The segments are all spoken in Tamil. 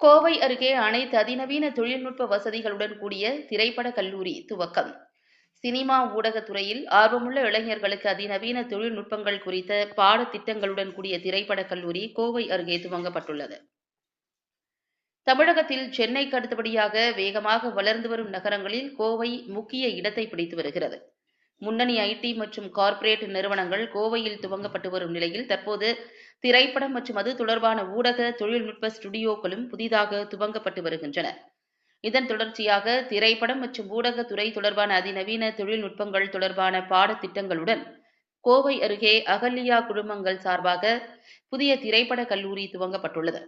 கோவை அருகே அனைத்து அதிநவீன தொழில்நுட்ப வசதிகளுடன் கூடிய திரைப்பட கல்லூரி துவக்கம். சினிமா ஊடகத்துறையில் ஆர்வமுள்ள இளைஞர்களுக்கு அதிநவீன தொழில்நுட்பங்கள் குறித்த பாடத்திட்டங்களுடன் கூடிய திரைப்பட கல்லூரி கோவை அருகே துவங்கப்பட்டுள்ளது. தமிழகத்தில் சென்னைக்கு அடுத்தபடியாக வேகமாக வளர்ந்து வரும் நகரங்களில் கோவை முக்கிய இடத்தை பிடித்து வருகிறது. முன்னணி ஐடி மற்றும் கார்ப்பரேட் நிறுவனங்கள் கோவையில் துவங்கப்பட்டு வரும் நிலையில் தற்போது திரைப்படம் மற்றும் அது தொடர்பான ஊடக தொழில்நுட்ப ஸ்டுடியோக்களும் புதிதாக துவங்கப்பட்டு வருகின்றன. இதன் தொடர்ச்சியாக திரைப்படம் மற்றும் ஊடகத்துறை தொடர்பான அதிநவீன தொழில்நுட்பங்கள் தொடர்பான பாடத்திட்டங்களுடன் கோவை அருகே அகல்யா குழுமங்கள் சார்பாக புதிய திரைப்பட கல்லூரி துவங்கப்பட்டுள்ளது.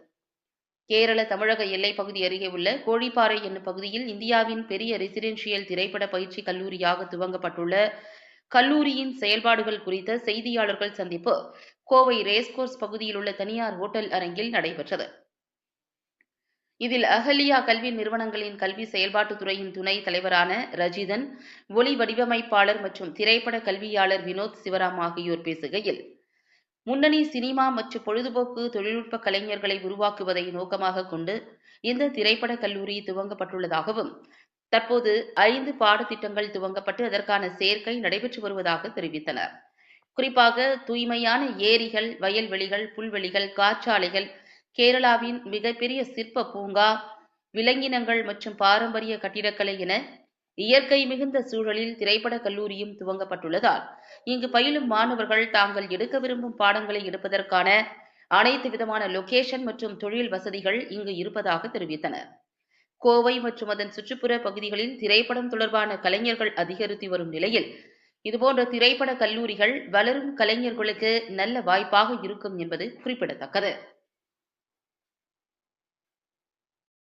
கேரள தமிழக எல்லைப் பகுதி அருகே உள்ள கோழிப்பாறை என்னும் பகுதியில் இந்தியாவின் பெரிய ரெசிடென்ஷியல் திரைப்பட பயிற்சி கல்லூரியாக துவங்கப்பட்டுள்ள கல்லூரியின் செயல்பாடுகள் குறித்த செய்தியாளர்கள் சந்திப்பு கோவை ரேஸ்கோர்ஸ் பகுதியில் உள்ள தனியார் ஓட்டல் அரங்கில் நடைபெற்றது. இதில் அகலியா கல்வி நிறுவனங்களின் கல்வி செயல்பாட்டுத் துறையின் துணை தலைவரான ரஜிதன் ஒளி வடிவமைப்பாளர் மற்றும் திரைப்பட கல்வியாளர் வினோத் சிவராம் ஆகியோர் பேசுகையில் முன்னணி சினிமா மற்றும் பொழுதுபோக்கு தொழில்நுட்ப கலைஞர்களை உருவாக்குவதை நோக்கமாக கொண்டு இந்த திரைப்பட கல்லூரி துவங்கப்பட்டுள்ளதாகவும் தற்போது ஐந்து பாடத்திட்டங்கள் துவங்கப்பட்டு அதற்கான சேர்க்கை நடைபெற்று வருவதாக தெரிவித்தனர். குறிப்பாக தூய்மையான ஏரிகள் வயல்வெளிகள் புல்வெளிகள் காற்றாலைகள் கேரளாவின் மிகப்பெரிய சிற்ப பூங்கா விலங்கினங்கள் மற்றும் பாரம்பரிய கட்டிடக்கலை என இயற்கை மிகுந்த சூழலில் திரைப்பட கல்லூரியும் துவங்கப்பட்டுள்ளதால் இங்கு பயிலும் மாணவர்கள் தாங்கள் எடுக்க விரும்பும் பாடங்களை எடுப்பதற்கான அனைத்து விதமான லொகேஷன் மற்றும் தொழில் வசதிகள் இங்கு இருப்பதாக தெரிவித்தனர். கோவை மற்றும் அதன் சுற்றுப்புற பகுதிகளில் திரைப்படம் தொடர்பான கலைஞர்கள் அதிகரித்து வரும் நிலையில் இதுபோன்ற திரைப்பட கல்லூரிகள் வளரும் கலைஞர்களுக்கு நல்ல வாய்ப்பாக இருக்கும் என்பது குறிப்பிடத்தக்கது.